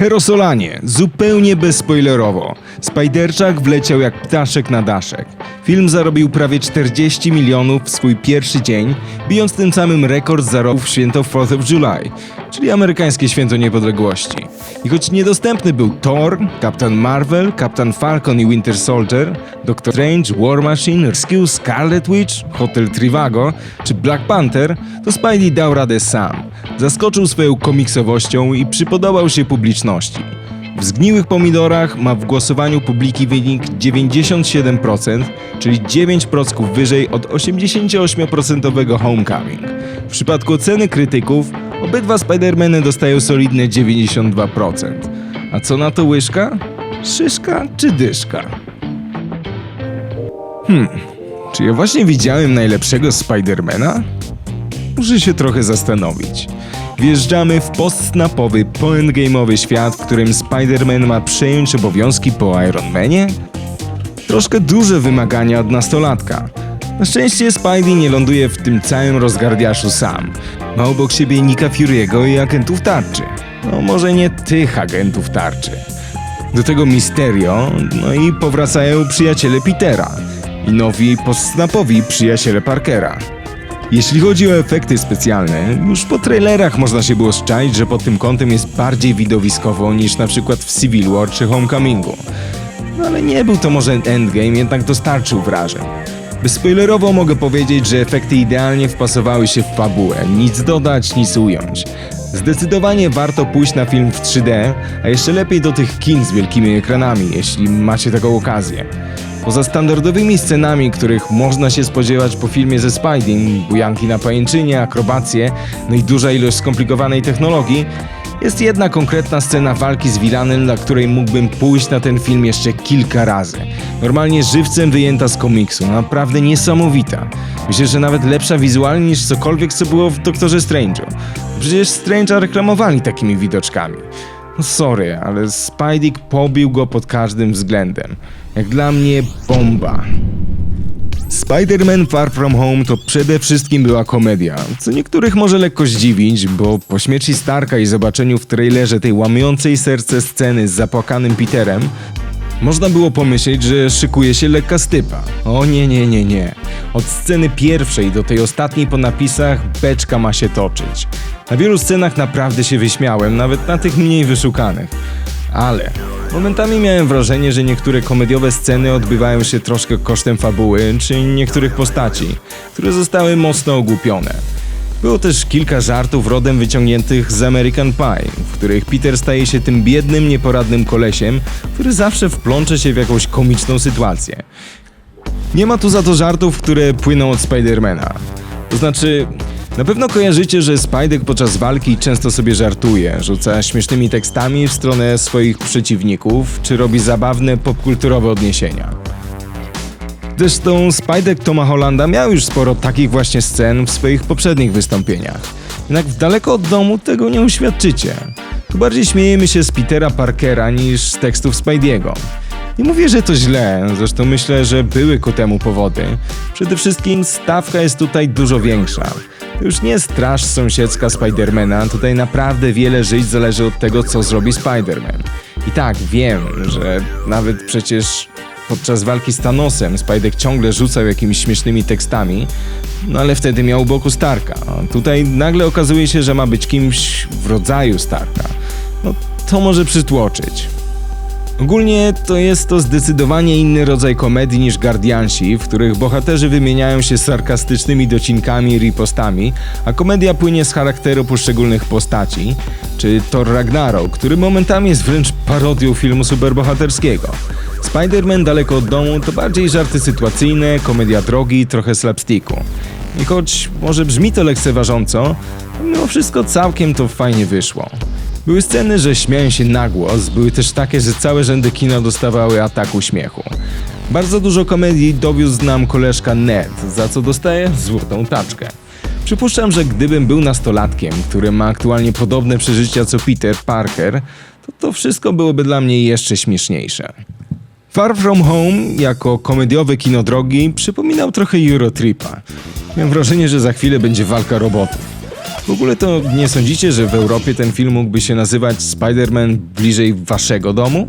Herosolanie, zupełnie bezspoilerowo. Spiderczak wleciał jak ptaszek na daszek. Film zarobił prawie 40 milionów w swój pierwszy dzień, bijąc tym samym rekord zarobków w święto 4th of July, czyli amerykańskie święto niepodległości. I choć niedostępny był Thor, Kapitan Marvel, Kapitan Falcon i Winter Soldier, Doctor Strange, War Machine, Rescue, Scarlet Witch, Hotel Trivago czy Black Panther, to Spidey dał radę sam. Zaskoczył swoją komiksowością i przypodobał się publiczności. W zgniłych pomidorach ma w głosowaniu publiki wynik 97%, czyli 9 procków wyżej od 88% Homecoming. W przypadku oceny krytyków, obydwa Spidermany dostają solidne 92%. A co na to łyżka? Szyszka czy dyszka? Hmm, czy ja właśnie widziałem najlepszego Spidermana? Muszę się trochę zastanowić. Wjeżdżamy w post-snapowy, po-endgame'owy świat, w którym Spider-Man ma przejąć obowiązki po Iron Manie? Troszkę duże wymagania od nastolatka. Na szczęście Spidey nie ląduje w tym całym rozgardiaszu sam. Ma obok siebie Nika Fury'ego i agentów tarczy. No może nie tych agentów tarczy. Do tego Misterio, no i powracają przyjaciele Petera i nowi post-snapowi przyjaciele Parkera. Jeśli chodzi o efekty specjalne, już po trailerach można się było szczaić, że pod tym kątem jest bardziej widowiskowo niż na przykład w Civil War czy Homecomingu. No ale nie był to może Endgame, jednak dostarczył wrażeń. Bezspoilerowo mogę powiedzieć, że efekty idealnie wpasowały się w fabułę, nic dodać, nic ująć. Zdecydowanie warto pójść na film w 3D, a jeszcze lepiej do tych kin z wielkimi ekranami, jeśli macie taką okazję. Poza standardowymi scenami, których można się spodziewać po filmie ze Spidey, bujanki na pajęczynie, akrobacje, no i duża ilość skomplikowanej technologii, jest jedna konkretna scena walki z Vilanem, dla której mógłbym pójść na ten film jeszcze kilka razy. Normalnie żywcem wyjęta z komiksu, naprawdę niesamowita. Myślę, że nawet lepsza wizualnie niż cokolwiek, co było w Doktorze Strange'u. Przecież Strange'a reklamowali takimi widoczkami. No sorry, ale Spidey pobił go pod każdym względem. Jak dla mnie bomba. Spider-Man Far From Home to przede wszystkim była komedia, co niektórych może lekko zdziwić, bo po śmierci Starka i zobaczeniu w trailerze tej łamiącej serce sceny z zapłakanym Peterem, można było pomyśleć, że szykuje się lekka stypa. O nie, nie, nie, nie. Od sceny pierwszej do tej ostatniej po napisach beczka ma się toczyć. Na wielu scenach naprawdę się wyśmiałem, nawet na tych mniej wyszukanych. Ale momentami miałem wrażenie, że niektóre komediowe sceny odbywają się troszkę kosztem fabuły, czy niektórych postaci, które zostały mocno ogłupione. Było też kilka żartów rodem wyciągniętych z American Pie, w których Peter staje się tym biednym, nieporadnym kolesiem, który zawsze wplącze się w jakąś komiczną sytuację. Nie ma tu za to żartów, które płyną od Spidermana. To znaczy, na pewno kojarzycie, że Spidey podczas walki często sobie żartuje, rzuca śmiesznymi tekstami w stronę swoich przeciwników, czy robi zabawne popkulturowe odniesienia. Zresztą Spidey Toma Hollanda miał już sporo takich właśnie scen w swoich poprzednich wystąpieniach. Jednak daleko od domu tego nie uświadczycie. Tu bardziej śmiejemy się z Petera Parkera niż z tekstów Spidey'ego. Nie mówię, że to źle, zresztą myślę, że były ku temu powody. Przede wszystkim stawka jest tutaj dużo większa. To już nie straż sąsiedzka Spidermana, tutaj naprawdę wiele żyć zależy od tego, co zrobi Spiderman. I tak, wiem, że nawet przecież podczas walki z Thanosem Spidek ciągle rzucał jakimiś śmiesznymi tekstami, no ale wtedy miał u boku Starka. A tutaj nagle okazuje się, że ma być kimś w rodzaju Starka. No to może przytłoczyć. Ogólnie to jest to zdecydowanie inny rodzaj komedii niż Guardiansi, w których bohaterzy wymieniają się sarkastycznymi docinkami i ripostami, a komedia płynie z charakteru poszczególnych postaci, czy Thor Ragnarok, który momentami jest wręcz parodią filmu superbohaterskiego. Spider-Man daleko od domu to bardziej żarty sytuacyjne, komedia drogi, trochę slapsticku. I choć może brzmi to lekceważąco, mimo wszystko całkiem to fajnie wyszło. Były sceny, że śmiałem się na głos, były też takie, że całe rzędy kina dostawały ataku śmiechu. Bardzo dużo komedii dowiózł nam koleżka Ned, za co dostaje złotą taczkę. Przypuszczam, że gdybym był nastolatkiem, który ma aktualnie podobne przeżycia co Peter Parker, to to wszystko byłoby dla mnie jeszcze śmieszniejsze. Far From Home jako komediowe kino drogi przypominał trochę Eurotripa. Miałem wrażenie, że za chwilę będzie walka robotów. W ogóle to nie sądzicie, że w Europie ten film mógłby się nazywać Spider-Man bliżej waszego domu?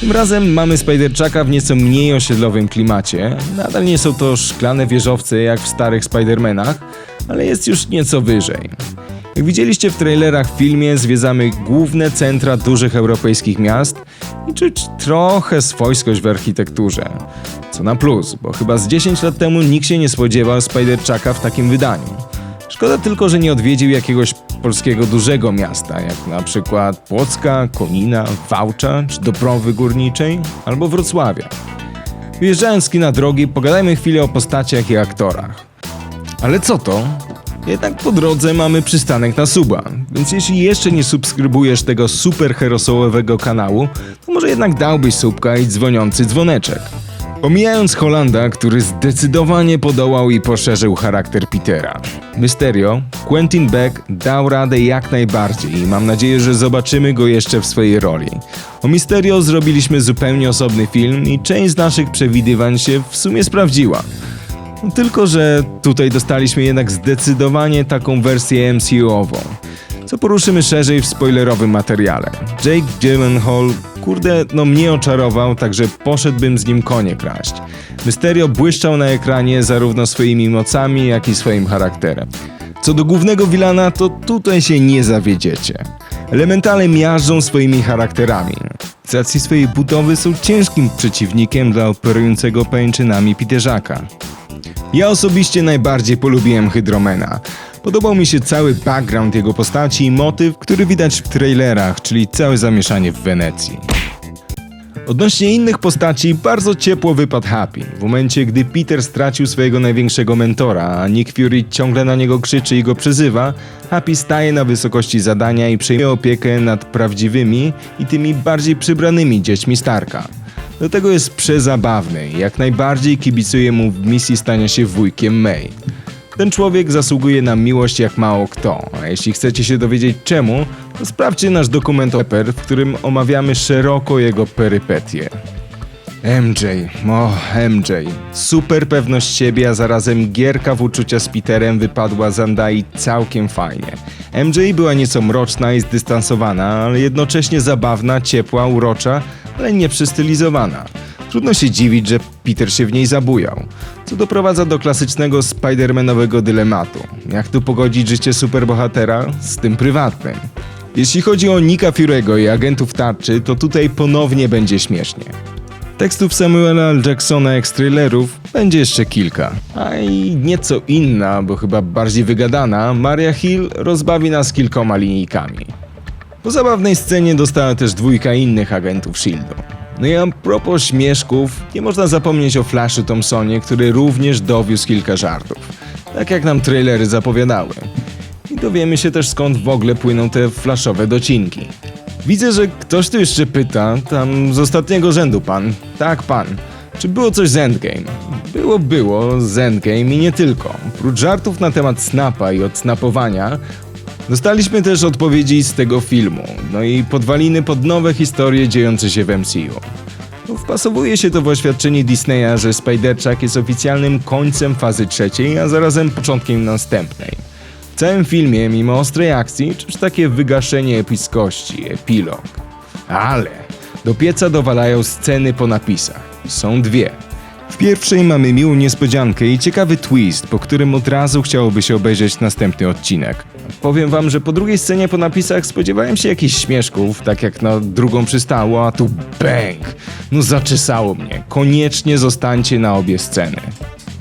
Tym razem mamy Spiderczaka w nieco mniej osiedlowym klimacie. Nadal nie są to szklane wieżowce jak w starych Spidermanach, ale jest już nieco wyżej. Jak widzieliście w trailerach w filmie, zwiedzamy główne centra dużych europejskich miast i czuć trochę swojskość w architekturze. Co na plus, bo chyba z 10 lat temu nikt się nie spodziewał Spiderczaka w takim wydaniu. Szkoda tylko, że nie odwiedził jakiegoś polskiego dużego miasta, jak na przykład Płocka, Konina, Wałcza czy Dobrowy Górniczej albo Wrocławia. Wyjeżdżając z kina drogi, pogadajmy chwilę o postaciach i aktorach. Ale co to? Jednak po drodze mamy przystanek na suba, więc jeśli jeszcze nie subskrybujesz tego super herosołowego kanału, to może jednak dałbyś subka i dzwoniący dzwoneczek. Pomijając Holanda, który zdecydowanie podołał i poszerzył charakter Petera. Mysterio, Quentin Beck dał radę jak najbardziej i mam nadzieję, że zobaczymy go jeszcze w swojej roli. O Mysterio zrobiliśmy zupełnie osobny film i część z naszych przewidywań się w sumie sprawdziła. Tylko, że tutaj dostaliśmy jednak zdecydowanie taką wersję MCU-ową, co poruszymy szerzej w spoilerowym materiale. Jake Gyllenhaal, kurde, no mnie oczarował, także poszedłbym z nim konie kraść. Mysterio błyszczał na ekranie zarówno swoimi mocami, jak i swoim charakterem. Co do głównego wilana, to tutaj się nie zawiedziecie. Elementale miażdżą swoimi charakterami. Z racji swojej budowy są ciężkim przeciwnikiem dla operującego pajęczynami Peterzaka. Ja osobiście najbardziej polubiłem Hydromena. Podobał mi się cały background jego postaci i motyw, który widać w trailerach, czyli całe zamieszanie w Wenecji. Odnośnie innych postaci, bardzo ciepło wypadł Happy. W momencie, gdy Peter stracił swojego największego mentora, a Nick Fury ciągle na niego krzyczy i go przezywa, Happy staje na wysokości zadania i przejmuje opiekę nad prawdziwymi i tymi bardziej przybranymi dziećmi Starka. Do tego jest przezabawny i jak najbardziej kibicuję mu w misji stania się wujkiem May. Ten człowiek zasługuje na miłość jak mało kto, a jeśli chcecie się dowiedzieć czemu, to sprawdźcie nasz dokument Pepper, w którym omawiamy szeroko jego perypetie. MJ, o MJ, super pewność siebie, a zarazem gierka w uczucia z Peterem wypadła z Andai całkiem fajnie. MJ była nieco mroczna i zdystansowana, ale jednocześnie zabawna, ciepła, urocza, ale nie przystylizowana. Trudno się dziwić, że Peter się w niej zabujał, co doprowadza do klasycznego Spider-Manowego dylematu. Jak tu pogodzić życie superbohatera z tym prywatnym? Jeśli chodzi o Nika Fury'ego i agentów tarczy, to tutaj ponownie będzie śmiesznie. Tekstów Samuela L. Jacksona jak thrillerów będzie jeszcze kilka. A i nieco inna, bo chyba bardziej wygadana, Maria Hill rozbawi nas kilkoma linijkami. Po zabawnej scenie dostała też dwójka innych agentów S.H.I.E.L.D.u. No i a propos śmieszków, nie można zapomnieć o Flashu Thompsonie, który również dowiózł kilka żartów. Tak jak nam trailery zapowiadały. I dowiemy się też skąd w ogóle płyną te flashowe docinki. Widzę, że ktoś tu jeszcze pyta, tam z ostatniego rzędu pan. Tak, pan. Czy było coś z Endgame? Było, było, z Endgame i nie tylko. Prócz żartów na temat snapa i odsnapowania, dostaliśmy też odpowiedzi z tego filmu, no i podwaliny pod nowe historie dziejące się w MCU. No, Wpasowuje się to w oświadczenie Disneya, że Spider-Chuck jest oficjalnym końcem fazy trzeciej, a zarazem początkiem następnej. Całym filmie, mimo ostrej akcji, czuć takie wygaszenie epickości, epilog. Ale do pieca dowalają sceny po napisach. Są dwie. W pierwszej mamy miłą niespodziankę i ciekawy twist, po którym od razu chciałoby się obejrzeć następny odcinek. Powiem wam, że po drugiej scenie po napisach spodziewałem się jakichś śmieszków, tak jak na drugą przystało, a tu bang! No zaczesało mnie. Koniecznie zostańcie na obie sceny.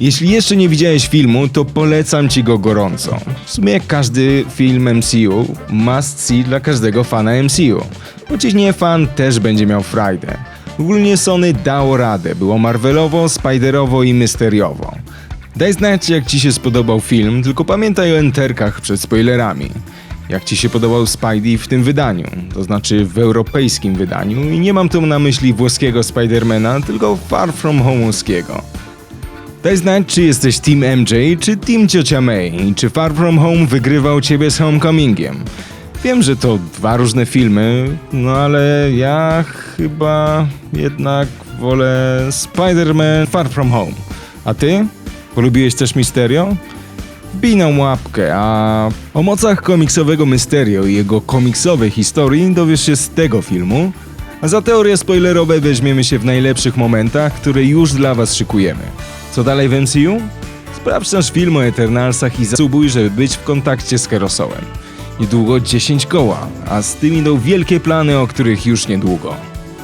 Jeśli jeszcze nie widziałeś filmu, to polecam ci go gorąco. W sumie jak każdy film MCU, must see dla każdego fana MCU. Choć nie fan też będzie miał frajdę. Ogólnie Sony dało radę, było Marvelowo, Spiderowo i Mysteriowo. Daj znać jak ci się spodobał film, tylko pamiętaj o enterkach przed spoilerami. Jak ci się podobał Spidey w tym wydaniu, to znaczy w europejskim wydaniu i nie mam tu na myśli włoskiego Spidermana, tylko Far From Home'owskiego. Daj znać, czy jesteś Team MJ, czy Team Ciocia May i czy Far From Home wygrywał ciebie z Homecomingiem. Wiem, że to dwa różne filmy, no ale ja chyba jednak wolę Spider-Man Far From Home. A ty? Polubiłeś też Misterio? Bij nam łapkę, a o mocach komiksowego Mysterio i jego komiksowej historii dowiesz się z tego filmu, a za teorie spoilerowe weźmiemy się w najlepszych momentach, które już dla was szykujemy. Co dalej w MCU? Sprawdź nasz film o Eternalsach i zasubuj, żeby być w kontakcie z Herosołem. Niedługo 10 koła, a z tym idą wielkie plany, o których już niedługo.